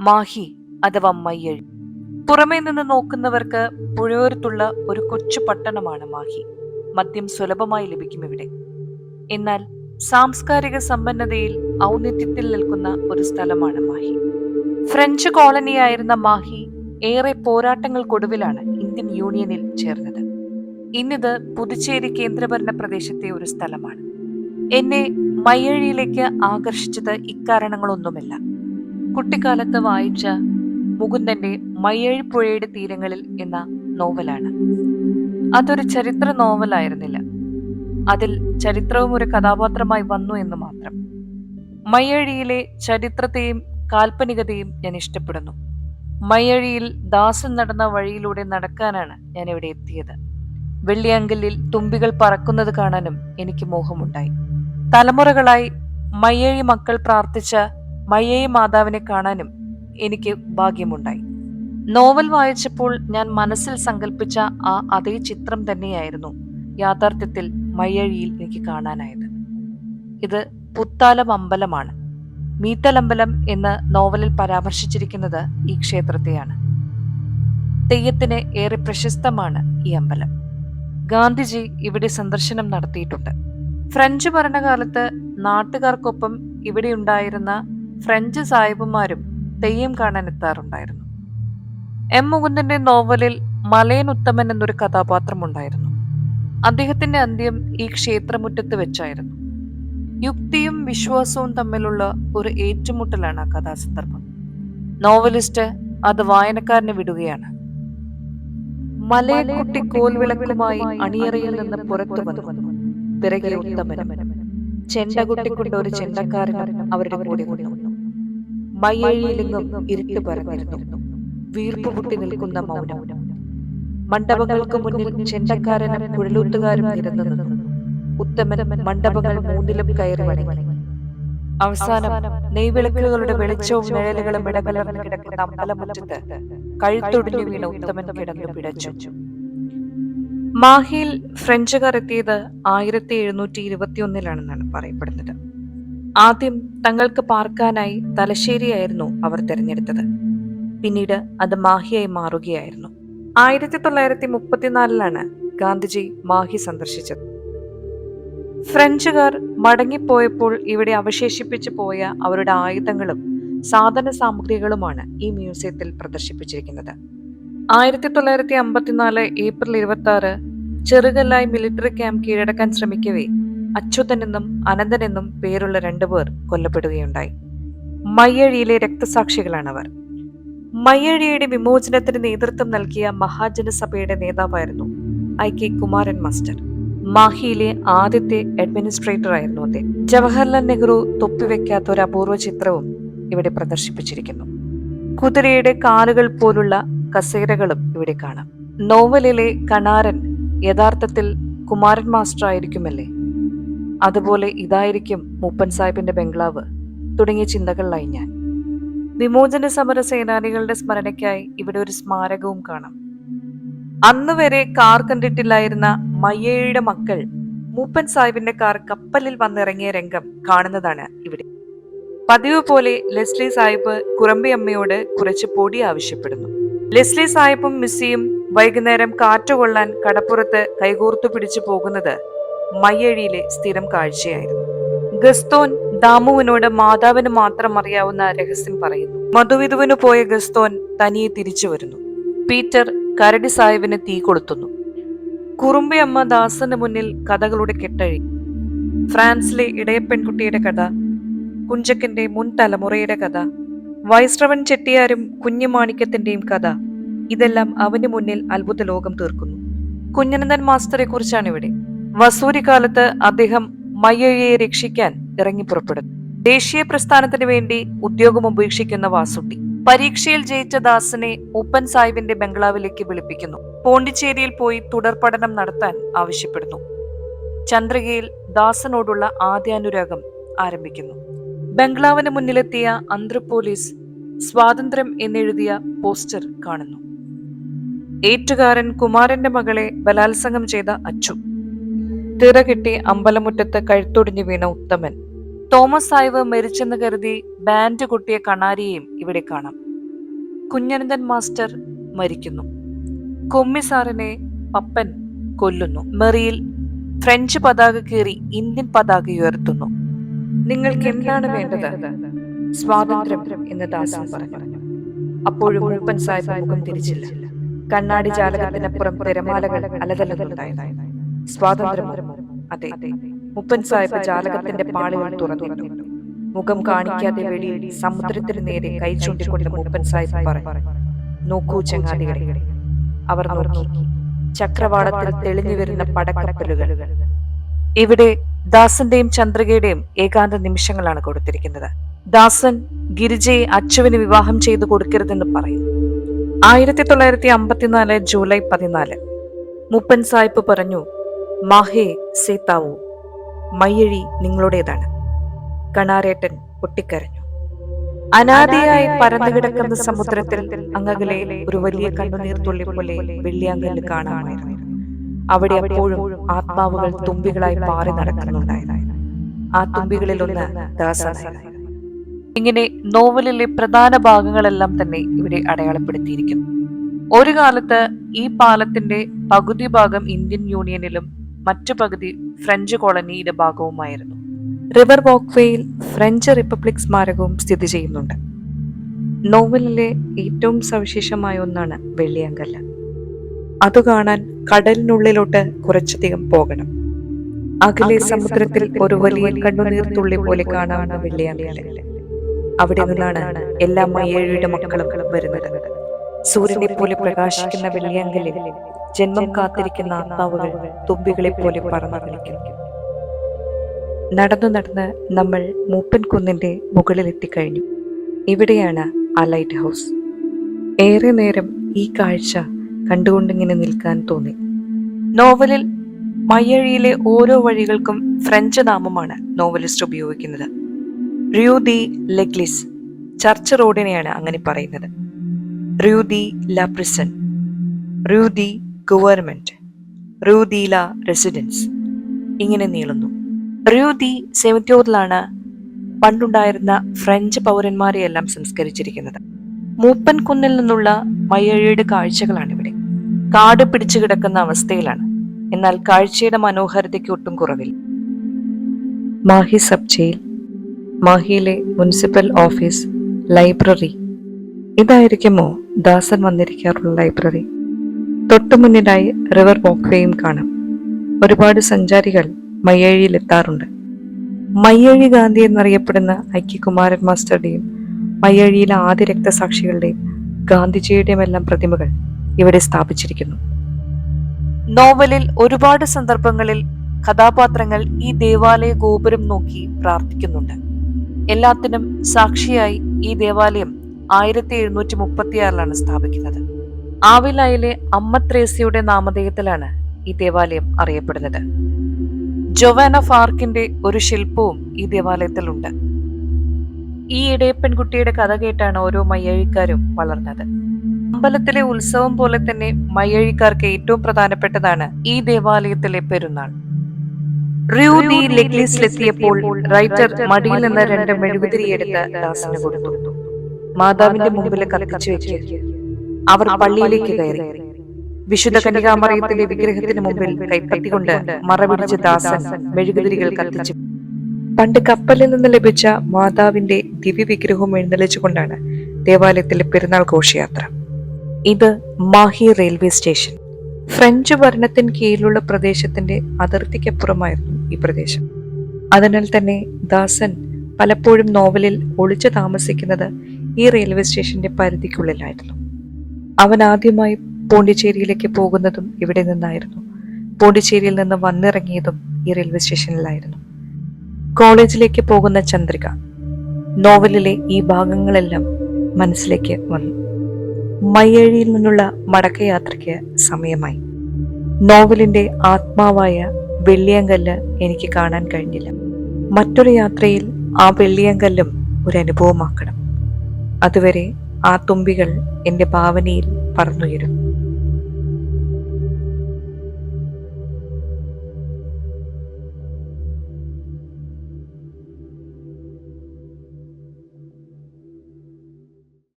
മാഹി അഥവാ മയ്യഴി. പുറമേ നിന്ന് നോക്കുന്നവർക്ക് പുഴയോരത്തുള്ള ഒരു കൊച്ചു പട്ടണമാണ് മാഹി. മദ്യം സുലഭമായി ലഭിക്കും ഇവിടെ. എന്നാൽ സാംസ്കാരിക സമ്പന്നതയിൽ ഔന്നിത്യത്തിൽ നിൽക്കുന്ന ഒരു സ്ഥലമാണ് മാഹി. ഫ്രഞ്ച് കോളനിയായിരുന്ന മാഹി ഏറെ പോരാട്ടങ്ങൾക്കൊടുവിലാണ് ഇന്ത്യൻ യൂണിയനിൽ ചേർന്നത്. ഇന്നിത് പുതുച്ചേരി കേന്ദ്രഭരണ പ്രദേശത്തെ ഒരു സ്ഥലമാണ്. എന്നെ മയ്യഴിയിലേക്ക് ആകർഷിച്ചത് ഇക്കാരണങ്ങളൊന്നുമല്ല. കുട്ടിക്കാലത്ത് വായിച്ച മുകുന്ദന്റെ മയ്യഴിപ്പുഴയുടെ തീരങ്ങളിൽ എന്ന നോവലാണ്. അതൊരു ചരിത്ര നോവലായിരുന്നില്ല അതിൽ ചരിത്രവും ഒരു കഥാപാത്രമായി വന്നു എന്ന് മാത്രം. മയ്യഴിയിലെ ചരിത്രത്തെയും കാൽപ്പനികതയും ഞാൻ ഇഷ്ടപ്പെടുന്നു. മയ്യഴിയിൽ ദാസൻ നടന്ന വഴിയിലൂടെ നടക്കാനാണ് ഞാൻ ഇവിടെ എത്തിയത്. വെള്ളിയങ്കലിൽ തുമ്പികൾ പറക്കുന്നത് കാണാനും എനിക്ക് മോഹമുണ്ടായി. തലമുറകളായി മയ്യഴി മക്കൾ പ്രാർത്ഥിച്ച മയ്യഴി മാതാവിനെ കാണാനും എനിക്ക് ഭാഗ്യമുണ്ടായി. നോവൽ വായിച്ചപ്പോൾ ഞാൻ മനസ്സിൽ സങ്കല്പിച്ച ആ അതേ ചിത്രം തന്നെയായിരുന്നു യാഥാർത്ഥ്യത്തിൽ മയ്യഴിയിൽ എനിക്ക് കാണാനായത്. ഇത് പുത്താലം അമ്പലമാണ്. മീത്തലമ്പലം എന്ന് നോവലിൽ പരാമർശിച്ചിരിക്കുന്നത് ഈ ക്ഷേത്രത്തെയാണ്. തെയ്യത്തിന് ഏറെ പ്രശസ്തമാണ് ഈ അമ്പലം. ഗാന്ധിജി ഇവിടെ സന്ദർശനം നടത്തിയിട്ടുണ്ട്. ഫ്രഞ്ച് ഭരണകാലത്ത് നാട്ടുകാർക്കൊപ്പം ഇവിടെ ഉണ്ടായിരുന്ന ഫ്രഞ്ച് സാഹിബുമാരും തെയ്യം കാണാൻ എത്താറുണ്ടായിരുന്നു. എം മുകുന്ദന്റെ നോവലിൽ മലയൻ ഉത്തമൻ എന്നൊരു കഥാപാത്രം ഉണ്ടായിരുന്നു. അദ്ദേഹത്തിന്റെ അന്ത്യം ഈ ക്ഷേത്രമുറ്റത്ത് വെച്ചായിരുന്നു. യുക്തിയും വിശ്വാസവും തമ്മിലുള്ള ഒരു ഏറ്റുമുട്ടലാണ് ആ കഥാസന്ദർഭം. നോവലിസ്റ്റ് അത് വായനക്കാരന് വിടുകയാണ്. മലയക്കുട്ടി കോൽവിളക്കുമായി അണിയറയിൽ നിന്ന് പുറത്തു വന്നു. പിറകെ ഉത്തമനും ചെണ്ടകുട്ടിക്കൊണ്ട് ഒരു ചെണ്ടക്കാരൻ അവരുടെ കൂടെ വന്നു മയ്യഴിയിലെങ്ങും ഇരുട്ട് പറഞ്ഞിരുന്നു വീർപ്പ് പൊട്ടി നിൽക്കുന്ന മൗനം. മണ്ഡപങ്ങൾക്ക് മുന്നിൽ ചെണ്ടക്കാരനും കുഴലൂത്തുകാരും നിരന്നു നിന്നു. ഉത്തമൻ മണ്ഡപങ്ങൾ മൂന്നിലും കയറി വണങ്ങി. അവസാനം നെയ്വിളക്കുകളുടെ വെളിച്ചവും നിഴലുകളും ഇടകലർന്ന് കിടക്കുന്ന അമ്പലമുറ്റത്ത് കഴുത്തൊടിഞ്ഞു വീണ ഉത്തമൻ കിടന്നു പിടച്ചു. മാഹിയിൽ ഫ്രഞ്ചുകാർ എത്തിയത് ആയിരത്തി എഴുന്നൂറ്റി ഇരുപത്തിയൊന്നിലാണെന്നാണ് പറയപ്പെടുന്നത്. ആദ്യം തങ്ങൾക്ക് പാർക്കാനായി തലശ്ശേരിയായിരുന്നു അവർ തിരഞ്ഞെടുത്തത്. പിന്നീട് അത് മാഹിയായി മാറുകയായിരുന്നു. ആയിരത്തി തൊള്ളായിരത്തി മുപ്പത്തിനാലിലാണ് ഗാന്ധിജി മാഹി സന്ദർശിച്ചത്. ഫ്രഞ്ചുകാർ മടങ്ങിപ്പോയപ്പോൾ ഇവിടെ അവശേഷിപ്പിച്ചു പോയ അവരുടെ ആയുധങ്ങളും സാധന സാമഗ്രികളുമാണ് ഈ മ്യൂസിയത്തിൽ പ്രദർശിപ്പിച്ചിരിക്കുന്നത്. ആയിരത്തി തൊള്ളായിരത്തി അമ്പത്തിനാല് ഏപ്രിൽ ഇരുപത്തി ആറ് ചെറുകല്ലായി മിലിറ്ററി ക്യാമ്പ് കീഴടക്കാൻ ശ്രമിക്കവേ അച്യുതൻ അനന്തനെന്നും പേരുള്ള രണ്ടുപേർ കൊല്ലപ്പെടുകയുണ്ടായി. മയ്യഴിയിലെ രക്തസാക്ഷികളാണ് അവർ മയ്യഴിയുടെ വിമോചനത്തിന് നേതൃത്വം നൽകിയ മഹാജനസഭയുടെ നേതാവായിരുന്നു ഐ കെ കുമാരൻ മാസ്റ്റർ. മാഹിയിലെ ആദ്യത്തെ അഡ്മിനിസ്ട്രേറ്റർ ആയിരുന്നു അദ്ദേഹം. ജവഹർലാൽ നെഹ്റു തൊപ്പിവെക്കാത്ത ഒരു അപൂർവ ചിത്രവും ഇവിടെ പ്രദർശിപ്പിച്ചിരിക്കുന്നു. കുതിരയുടെ കാലുകൾ പോലുള്ള കസേരകളും ഇവിടെ കാണാം. നോവലിലെ കണാരൻ യഥാർത്ഥത്തിൽ കുമാരൻ മാസ്റ്റർ ആയിരിക്കുമല്ലേ? അതുപോലെ ഇതായിരിക്കും മൂപ്പൻ സാഹിബിന്റെ ബംഗ്ലാവ്. തുടങ്ങിയ ചിന്തകളിലായി ഞാൻ. വിമോചന സമര സേനാനികളുടെ സ്മരണയ്ക്കായി ഇവിടെ ഒരു സ്മാരകവും കാണാം. അന്ന് വരെ കാർ കണ്ടിട്ടില്ലായിരുന്ന മയ്യയുടെ മക്കൾ മൂപ്പൻ സാഹിബിന്റെ കാർ കപ്പലിൽ വന്നിറങ്ങിയ രംഗം കാണുന്നതാണ് ഇവിടെ. പതിവ് പോലെ ലെസ്ലി സാഹിബ് കുറമ്പി അമ്മയോട് കുറച്ച് പൊടി ആവശ്യപ്പെടുന്നു. ലെസ്ലി സാഹിബും മിസ്സിയും വൈകുന്നേരം കാറ്റുകൊള്ളാൻ കടപ്പുറത്ത് കൈകോർത്തു പിടിച്ചു പോകുന്നത് മയ്യഴിയിലെ സ്ഥിരം കാഴ്ചയായിരുന്നു. ഗസ്തോൻ ദാമുവിനോട് മാതാവിന് മാത്രം അറിയാവുന്ന രഹസ്യം പറയുന്നു. മധുവിധുവിന് പോയ ഗസ്തോൻ തനിയെ തിരിച്ചു വരുന്നു. പീറ്റർ കരടി സാഹിബിന് തീ കൊളുത്തുന്നു. കുറുമ്പയമ്മ ദാസന് മുന്നിൽ കഥകളുടെ കെട്ടഴി ഫ്രാൻസിലെ ഇടയ പെൺകുട്ടിയുടെ കഥ കുഞ്ചക്കന്റെ മുൻ തലമുറയുടെ കഥ വൈശ്രവൻ ചെട്ടിയാരും കുഞ്ഞുമാണിക്യത്തിന്റെയും കഥ ഇതെല്ലാം അവന് മുന്നിൽ അത്ഭുത ലോകം തീർക്കുന്നു. കുഞ്ഞനന്ദൻ മാസ്റ്ററെ കുറിച്ചാണ് ഇവിടെ വസൂരി കാലത്ത് അദ്ദേഹം മയ്യയെ രക്ഷിക്കാൻ ഇറങ്ങി പുറപ്പെടുന്നു ദേശീയ പ്രസ്ഥാനത്തിന് വേണ്ടി ഉദ്യോഗം ഉപേക്ഷിക്കുന്ന വാസുട്ടി പരീക്ഷയിൽ ജയിച്ച ദാസിനെ ഉപ്പൻ സാഹിബിന്റെ ബംഗ്ലാവിലേക്ക് വിളിപ്പിക്കുന്നു. പോണ്ടിച്ചേരിയിൽ പോയി തുടർ പഠനം നടത്താൻ ആവശ്യപ്പെടുന്നു. ചന്ദ്രികയിൽ ദാസനോടുള്ള ആദ്യാനുരാഗം ആരംഭിക്കുന്നു. ബംഗ്ലാവിന് മുന്നിലെത്തിയ അന്ധ്ര പോലീസ് സ്വാതന്ത്ര്യം എന്നെഴുതിയ പോസ്റ്റർ കാണുന്നു. ഏറ്റുകാരൻ കുമാരന്റെ മകളെ ബലാത്സംഗം ചെയ്ത അച്ചു തിറകെട്ടി അമ്പലമുറ്റത്ത് കഴുത്തൊടിഞ്ഞു വീണ ഉത്തമൻ. തോമസ് സായിവ് മരിച്ചെന്ന് കരുതി ബാൻഡ് കൊട്ടിയ കണാരിയെയും ഇവിടെ കാണാം. കുഞ്ഞനന്ദൻ മാസ്റ്റർ മരിക്കുന്നു. കൊമ്മിസാറിനെ പപ്പൻ കൊല്ലുന്നു. മെറിയിൽ ഫ്രഞ്ച് പതാക കീറി ഇന്ത്യൻ പതാക ഉയർത്തുന്നു. നിങ്ങൾക്ക് എന്താണ് വേണ്ടത്? സ്വാതന്ത്ര്യം എന്ന് ദാസൻ പറഞ്ഞു. അപ്പോഴും മൂപ്പൻ സാഹിബ് മുഖം തിരിച്ചില്ല. കണ്ണാടി ജാലകത്തിനപ്പുറം തിരമാലകൾ അലതലുണ്ടായിരുന്നു സ്വാതന്ത്ര്യം അതെ. മുപ്പൻ സാഹിബ് ജാലകത്തിന്റെ പാളികൾ തുറന്നിട്ടു. മുഖം കാണിക്കാതെ വെളിയിൽ സമുദ്രത്തിന് നേരെ കൈ ചൂണ്ടിക്കൊണ്ട് മൂപ്പൻ സാഹിബ് പറഞ്ഞു നോക്കൂ ചങ്ങാതികളെ. അവർ നോക്കി. ചക്രവാളത്തിൽ തെളിഞ്ഞു വരുന്ന പടക്കപ്പലുകൾ. ഇവിടെ ദാസന്റെയും ചന്ദ്രികയുടെയും ഏകാന്ത നിമിഷങ്ങളാണ് കൊടുത്തിരിക്കുന്നത്. ദാസൻ ഗിരിജയെ അച്ചുവിന് വിവാഹം ചെയ്തു കൊടുക്കരുതെന്ന് പറയും. ആയിരത്തി തൊള്ളായിരത്തി അമ്പത്തിനാല് ജൂലൈ പതിനാല്. മുപ്പൻ സാഹിബ് പറഞ്ഞു മാഹേ സീതാവു മയ്യഴി നിങ്ങളുടേതാണ്. കണാരേട്ടൻ പൊട്ടിക്കരഞ്ഞു. അനാദിയായി പരന്നു കിടക്കുന്ന സമുദ്രത്തിൽ അങ്ങകലെ ഒരു വലിയ കണ്ണുനീർത്തുള്ളി പോലെ വെള്ളിയാങ്കല്ല് കാണാമായിരുന്നു. അവിടെ അപ്പോഴും ആത്മാവുകൾ തുമ്പികളായി പാറി നടക്കുന്നുണ്ടായിരുന്നു ആ തുമ്പികളിൽ ഒന്ന് ഇങ്ങനെ നോവലിലെ പ്രധാന ഭാഗങ്ങളെല്ലാം തന്നെ ഇവിടെ അടയാളപ്പെടുത്തിയിരിക്കുന്നു. ഒരു കാലത്ത് ഈ പാലത്തിന്റെ പകുതി ഭാഗം ഇന്ത്യൻ യൂണിയനിലും മറ്റു പകുതി ഫ്രഞ്ച് കോളനിയുടെ ഭാഗവുമായിരുന്നു. റിവർ വോക്ക്വേയിൽ ഫ്രഞ്ച് റിപ്പബ്ലിക് സ്മാരകവും സ്ഥിതി ചെയ്യുന്നുണ്ട്. നോവലിലെ ഏറ്റവും സവിശേഷമായ ഒന്നാണ് വെള്ളിയങ്കല്ല്. അത് കാണാൻ കടലിനുള്ളിലോട്ട് കുറച്ചധികം പോകണം. അകലെ സമുദ്രത്തിൽ ഒരു വലിയ കണ്ണുനീർത്തുള്ളി പോലെ കാണാവുന്ന വെള്ളിയങ്കല്ല്. അവിടെ നിന്നാണ് എല്ലാ മയ്യഴിയുടെ മക്കളും വരുന്നത്. സൂര്യനെ പോലെ പ്രകാശിക്കുന്ന വെള്ളിയങ്കലിൽ ജന്മം കാത്തിരിക്കുന്ന ആത്മാവുകൾ തുമ്പികളെ പോലെ പറന്നു കളിക്കുന്നു നടന്നു നടന്ന് നമ്മൾ മൂപ്പൻ കുന്നിന്റെ മുകളിൽ എത്തിക്കഴിഞ്ഞു. ഇവിടെയാണ് ആ ലൈറ്റ് ഹൗസ് ഏറെ നേരം ഈ കാഴ്ച കണ്ടുകൊണ്ടിങ്ങനെ നിൽക്കാൻ തോന്നി. നോവലിൽ മയ്യഴിയിലെ ഓരോ വഴികൾക്കും ഫ്രഞ്ച് നാമമാണ് നോവലിസ്റ്റ് ഉപയോഗിക്കുന്നത്. റിയൂ ദി ലെഗ്ലിസ് ചർച്ച് റോഡിനെയാണ് അങ്ങനെ പറയുന്നത്. La Prison. Rue de government Rue de La Residence. ഇങ്ങനെ നീളുന്നു. റിയൂ ദി സെമിറ്റോറിലാണ് പണ്ടുണ്ടായിരുന്ന ഫ്രഞ്ച് പൗരന്മാരെയെല്ലാം സംസ്കരിച്ചിരിക്കുന്നത്. മൂപ്പൻകുന്നിൽ നിന്നുള്ള മയ്യഴിയുടെ കാഴ്ചകളാണ് ഇവിടെ കാട് പിടിച്ചു കിടക്കുന്ന അവസ്ഥയിലാണ്. എന്നാൽ കാഴ്ചയുടെ മനോഹാരിതയ്ക്ക് ഒട്ടും കുറവില്ല. മാഹി സബ് ജയിൽ മാഹിയിലെ മുനിസിപ്പൽ ഓഫീസ് ലൈബ്രറി. ഇതായിരിക്കുമോ ദാസൻ വന്നിരിക്കാറുള്ള ലൈബ്രറി. തൊട്ടുമുന്നിലായി റിവർ വോക്ക്വേയും കാണാം. ഒരുപാട് സഞ്ചാരികൾ മയ്യഴിയിൽ എത്താറുണ്ട് മയ്യഴി ഗാന്ധി എന്നറിയപ്പെടുന്ന ഐക്യകുമാരൻ മാസ്റ്ററുടെയും മയ്യഴിയിലെ ആദ്യ രക്തസാക്ഷികളുടെയും ഗാന്ധിജിയുടെയും എല്ലാം പ്രതിമകൾ ഇവിടെ സ്ഥാപിച്ചിരിക്കുന്നു. നോവലിൽ ഒരുപാട് സന്ദർഭങ്ങളിൽ കഥാപാത്രങ്ങൾ ഈ ദേവാലയ ഗോപുരം നോക്കി പ്രാർത്ഥിക്കുന്നുണ്ട്. എല്ലാത്തിനും സാക്ഷിയായി ഈ ദേവാലയം ആയിരത്തി എഴുന്നൂറ്റി മുപ്പത്തിയാറിലാണ് സ്ഥാപിക്കുന്നത്. ആവിലായിലെ അമ്മ ത്രേസ്യയുടെ നാമധേയത്തിലാണ് ഈ ദേവാലയം അറിയപ്പെടുന്നത്. ജൊവാന ഫാർക്കിന്റെ ഒരു ശില്പവും ഈ ദേവാലയത്തിലുണ്ട്. ഈ ഇടയപ്പെൺകുട്ടിയുടെ കഥ കേട്ടാണ് ഓരോ മയ്യഴിക്കാരും വളർന്നത്. അമ്പലത്തിലെ ഉത്സവം പോലെ തന്നെ മയ്യഴിക്കാർക്ക് ഏറ്റവും പ്രധാനപ്പെട്ടതാണ് ഈ ദേവാലയത്തിലെ പെരുന്നാൾ. റിയൂദി ലെഗ്ലീസിലെത്തിയപ്പോൾ റൈറ്റർ മടിയിൽ നിന്ന് രണ്ട് മെഴുകുതിരിയെടുത്ത് ദാസന് കൊടുത്തു. മാതാവിന്റെ മുമ്പിൽ കത്തിച്ചു വെച്ച് അവർ പള്ളിയിലേക്ക് കയറി. വിശുദ്ധ കന്യകാമറിയത്തിലെ വിഗ്രഹത്തിന് മുമ്പിൽ കൈപ്പത്തിക്കൊണ്ട് മറപിടിച്ച ദാസൻ മെഴുകുതിരികൾ കത്തിച്ചു പണ്ട് കപ്പലിൽ നിന്ന് ലഭിച്ച മാതാവിന്റെ ദിവ്യ വിഗ്രഹവും എഴുന്നള്ളിച്ചുകൊണ്ടാണ് ദേവാലയത്തിലെ പെരുന്നാൾ ഘോഷയാത്ര. ഇത് മാഹി റെയിൽവേ സ്റ്റേഷൻ. ഫ്രഞ്ച് ഭരണത്തിന് കീഴിലുള്ള പ്രദേശത്തിന്റെ അതിർത്തിക്കപ്പുറമായിരുന്നു ഈ പ്രദേശം. അതിനാൽ തന്നെ ദാസൻ പലപ്പോഴും നോവലിൽ ഒളിച്ചു താമസിക്കുന്നത് ഈ റെയിൽവേ സ്റ്റേഷന്റെ പരിധിക്കുള്ളിലായിരുന്നു. അവൻ ആദ്യമായി പോണ്ടിച്ചേരിയിലേക്ക് പോകുന്നതും ഇവിടെ നിന്നായിരുന്നു. പോണ്ടിച്ചേരിയിൽ നിന്ന് വന്നിറങ്ങിയതും ഈ റെയിൽവേ സ്റ്റേഷനിലായിരുന്നു കോളേജിലേക്ക് പോകുന്ന ചന്ദ്രിക നോവലിലെ ഈ ഭാഗങ്ങളെല്ലാം മനസ്സിലേക്ക് വന്നു. മയ്യഴിയിൽ നിന്നുള്ള മടക്കയാത്രയ്ക്ക് സമയമായി. നോവലിന്റെ ആത്മാവായ വെള്ളിയങ്കല്ല് എനിക്ക് കാണാൻ കഴിഞ്ഞില്ല. മറ്റൊരു യാത്രയിൽ ആ വെള്ളിയങ്കല്ലും ഒരു അനുഭവമാക്കണം. അതുവരെ ആ തുമ്പികൾ എന്റെ ഭാവനയിൽ പറന്നുയരും.